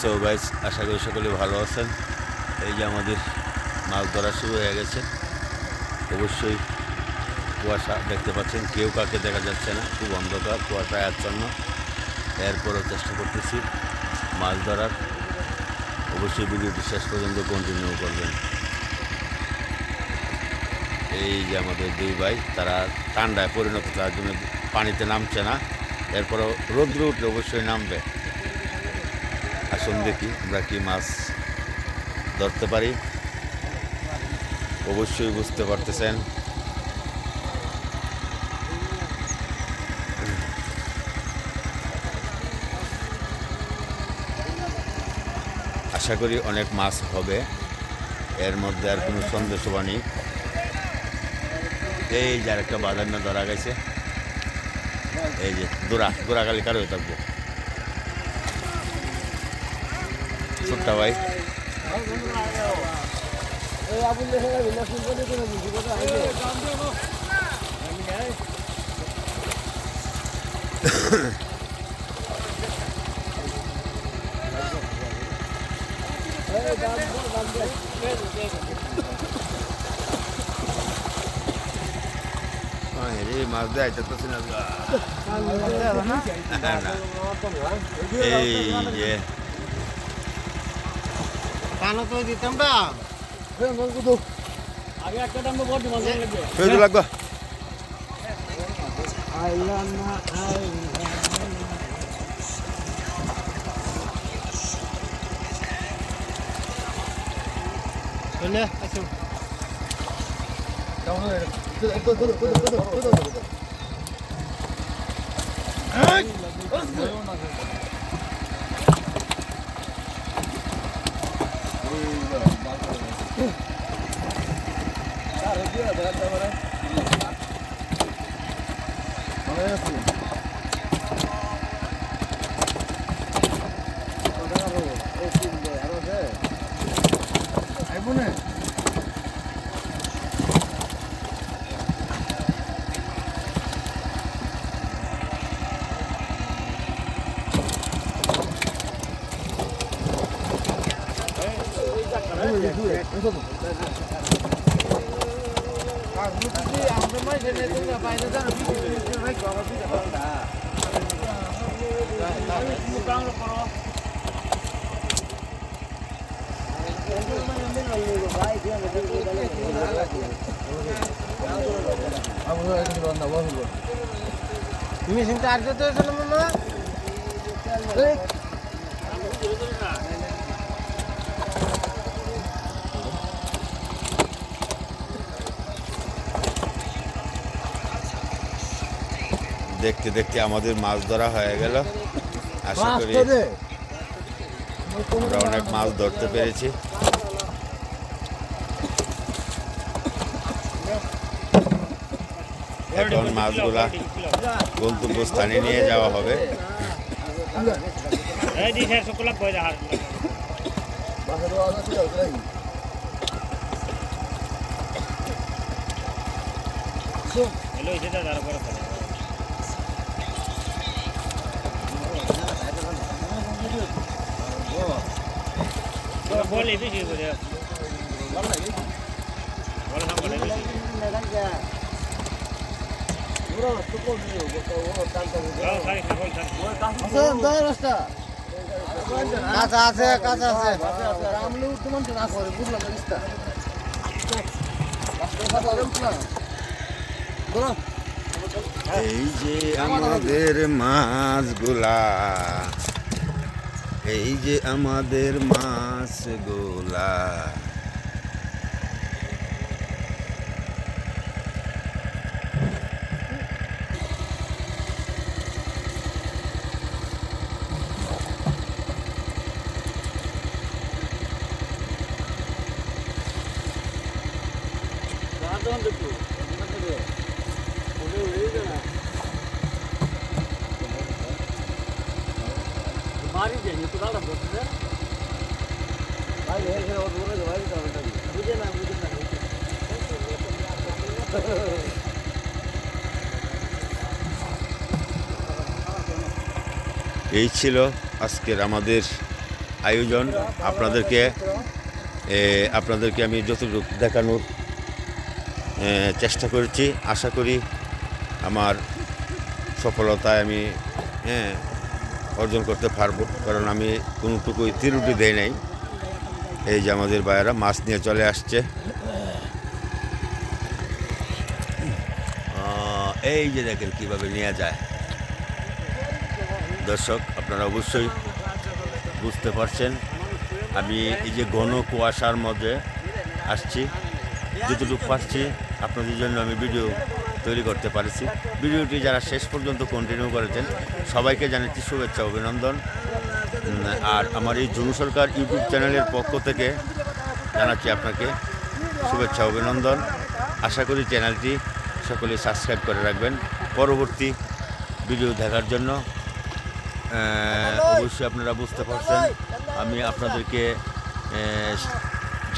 So guys আশা করি সকলে ভালো আছেন। এই যে আমাদের মাছ ধরা শুরু হয়ে গেছে। অবশ্যই কুয়াশা দেখতে পাচ্ছেন, কেউ কাকে দেখা যাচ্ছে না, খুব অন্ধকার কুয়াশায় আচ্ছন্ন। এরপরও চেষ্টা করতেছি মাছ ধরার। অবশ্যই ভিডিওটি শেষ পর্যন্ত কন্টিনিউ করবেন। এই যে আমাদের দুই ভাই, তারা ঠান্ডায় পরিণত, তার জন্য পানিতে নামছে না। এরপরও রৌদ্র উঠলে অবশ্যই নামবে। আসুন দেখি আমরা কি মাছ ধরতে পারি। অবশ্যই বুঝতে পারতেছেন। আশা করি অনেক মাছ হবে। এর মধ্যে আর কোনো সন্দেহ নেই। এই যে আরেকটা বাজার না ধরা গেছে। এই যে দোরা দোরা খালি কারও থাকব। ছোট্টা ভাই। রে মাছ দেয় যেতেছে না এই যে কানো তো দিতাম না আগে একটা দাম বড় মাছ লাগবে লাগবে আইলাম না চলে আসো মেশিন চার্জ করতে হয়েছিল মামা দেখতে দেখতে আমাদের মাছ ধরা হয়ে গেল। আশা করি আমরা অনেক মাছ ধরতে পেরেছি। এখন মাছগুলা গন্তব্যস্থানে নিয়ে যাওয়া হবে। হ্যালো এটা দাঁড়া করে। বলে বেশি বলে কাঁচা আছে কাঁচা আছে। উঠতে না করে বুঝলাম এই যে আমাদের মাছগুলা এই যে আমাদের মাছ গোলা don't do it. এই ছিল আজকের আমাদের আয়োজন আপনাদেরকে আপনাদেরকে আমি যতটুকু দেখানোর চেষ্টা করেছি আশা করি আমার সফলতায় আমি হ্যাঁ অর্জন করতে পারব। কারণ আমি কোনোটুকুই তিরুটি দেই নাই। এই যে আমাদের ভাইয়েরা মাছ নিয়ে চলে আসছে। এই যে দেখেন কীভাবে নেওয়া যায়। দর্শক, আপনারা অবশ্যই বুঝতে পারছেন। আমি এই যে ঘন কুয়াশার মধ্যে আসছি। যতটুকু পারছি, আপনাদের জন্য আমি ভিডিও তৈরি করতে পারেছি। ভিডিওটি যারা শেষ পর্যন্ত কন্টিনিউ করেছেন, সবাইকে জানাচ্ছি শুভেচ্ছা, অভিনন্দন। আর আমার এই জনু সরকার ইউটিউব চ্যানেলের পক্ষ থেকে জানাচ্ছি আপনাকে শুভেচ্ছা, অভিনন্দন। আশা করি চ্যানেলটি সকলে সাবস্ক্রাইব করে রাখবেন। পরবর্তী ভিডিও দেখার জন্য অবশ্যই আপনারা বুঝতে পারছেন, আমি আপনাদেরকে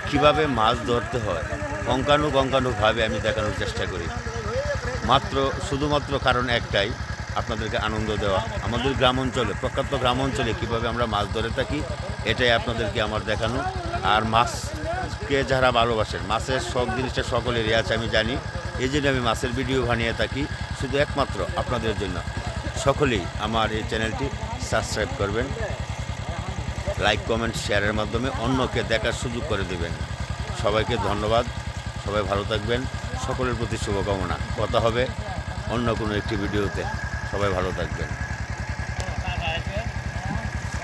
কীভাবে মাছ ধরতে হয়। অঙ্কানুক অঙ্কানুকভাবে আমি দেখানোর চেষ্টা করি। মাত্র, শুধুমাত্র কারণ একটাই, আপনাদেরকে আনন্দ দেওয়া। আমাদের গ্রাম অঞ্চলে প্রখ্যাত গ্রাম অঞ্চলে কীভাবে আমরা মাছ ধরে থাকি, এটাই আপনাদেরকে আমার দেখানো। আর মাছকে যারা ভালোবাসেন মাছের সব জিনিসটা সকলেরই আছে, আমি জানি। এই জন্য আমি মাছের ভিডিও বানিয়ে থাকি, শুধু একমাত্র আপনাদের জন্য। সকলেই আমার এই চ্যানেলটি সাবস্ক্রাইব করবেন, লাইক, কমেন্ট, শেয়ারের মাধ্যমে অন্যকে দেখার সুযোগ করে দেবেন। সবাইকে ধন্যবাদ, সবাই ভালো থাকবেন। সকলের প্রতি শুভকামনা। কথা হবে অন্য কোনো একটি ভিডিওতে। সবাই ভালো থাকবেন।